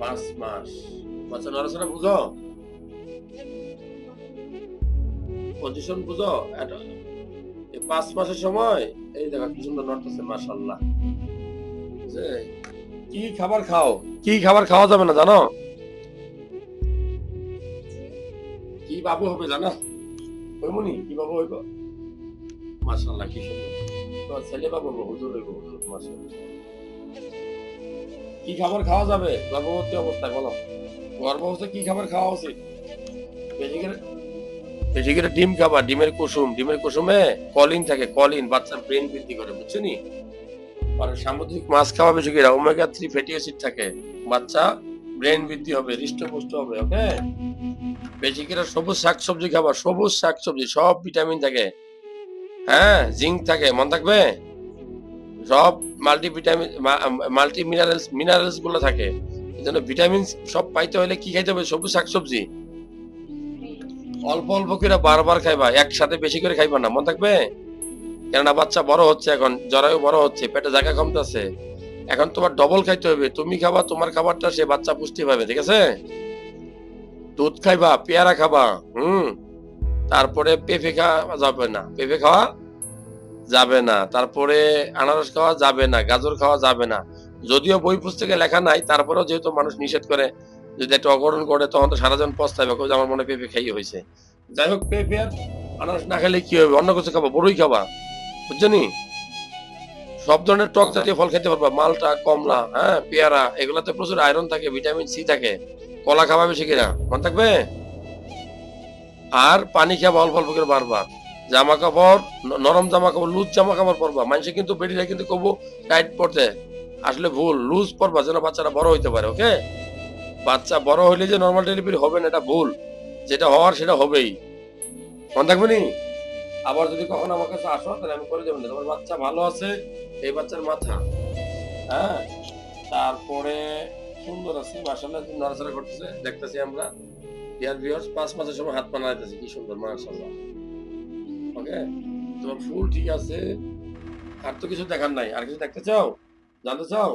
পাঁচ মাস। বাচ্চা নড়াচড়া বুঝো? পজিশন বুঝো? এই পাঁচ মাসের সময়, এই দেখো, কি সুন্দর নড়তেছে বুঝছে? কি খাবার খাও? কি খাবার খাওয়া যাবে না, জানো? কি বাবু হবে, জানো? ওইমনি কি বাবু হইব? মাশাল্লাহ কি সুন্দর। ছেলে বাবু হুজুর হইব, হুজুর মাশাল্লাহ কি খাবার খাওয়া যাবে? গর্ভবতী অবস্থায়, বলো। গর্ভবস্থায় কি খাবার খাওয়া উচিত? বেশি করে ডিম খাবার ডিমের কুসুম। ডিমের কুসুমে কলিন থাকে, কলিন বাচ্চার ব্রেন বৃদ্ধি করে বুঝছ নি আর সামুদ্রিক মাছ খাওয়া বেশি করে ওমেগা থ্রি ফ্যাটি অ্যাসিড থাকে। বাচ্চা ব্রেন বৃদ্ধি হবে, হৃষ্টপুষ্ট হবে, ওকে? বেশি করে সবুজ শাকসবজি খাবার সবুজ শাকসবজি, সব ভিটামিন থাকে। হ্যাঁ জিঙ্ক থাকে, মন থাকবে? সব মাল্টি ভিটামিন মাল্টি মিনারেলস মিনারেলসগুলো থাকে। এই জন্য ভিটামিন সব পাইতে হলে কি খাইতে হবে? সবুজ শাকসবজি। অল্প অল্প করে বারবার খাইবা, একসাথে বেশি করে খাইবা না, মন থাকবে? কেননা বাচ্চা বড় হচ্ছে এখন জরায়ু বড় হচ্ছে, পেটে জায়গা কমতেছে। এখন তোমার ডবল খাইতে হবে, তুমি খাবা, তোমার খাবারটা সে বাচ্চা পুষ্টি পাবে, ঠিক আছে? দুধ খাইবা, পেয়ারা খাবা, হুম। তারপরে পেঁপে খাওয়া যাবে না, পেঁপে খাওয়া যাবে না। তারপরে আনারস খাওয়া যাবে না, গাজর খাওয়া যাবে না। যদিও বই পুস্তকে লেখা নাই, তারপরেও যেহেতু মানুষ নিষেধ করে, যদি একটা অগরণ করে তখন তো সারাজন পস্তাবে কেউ আমার মনে পেঁপে খাইয়ে হয়েছে যাই হোক, পেঁপে আর আনারস না খেলে কি হবে? অন্য কিছু খাব, বড়ই খাবা। বুঝছ নি? সব ধরনের টক জাতীয় ফল খেতে পারবা, মালটা, কমলা হ্যাঁ পেয়ারা, এগুলাতে প্রচুর আয়রন থাকে ভিটামিন সি থাকে। কলা খাবা বেশি কিনা? মন থাকবে? আর পানি খাবা অল্প অল্প করে বারবার জামা কাপড় নরম জামা কাপড় লুজ জামা কাপড় পরবা। মানুষে কিন্তু বেডিরা কিন্তু কবু টাইট পড়তে আসলে ভুল, লুজ পরবা যেন বাচ্চারা বড় হইতে পারে ওকে বাচ্চা বড় হইলে যে নর্মাল ডেলিভারি হবে না, এটা ভুল। যেটা হওয়ার সেটা হবেই। মনে থাকবে নি? আবার যদি কখনো আমার কাছে আসো, তাহলে আমি করে দেবেন তোমার বাচ্চা ভালো আছে, এই বাচ্চার মাথা হ্যাঁ? তারপরে সুন্দর আছে মাসাল্লাহ নড়াচড়া করতেছে। দেখতেছি আমরা ডিয়ার ভিউয়ার্স পাঁচ মাসের সময় হাত পা নাড়াইতেছে, কি সুন্দর মাশাল্লাহ ওকে তোমার ফুল ঠিক আছে। আর তো কিছু দেখার নাই। আর কিছু দেখতে চাও? জানতে চাও?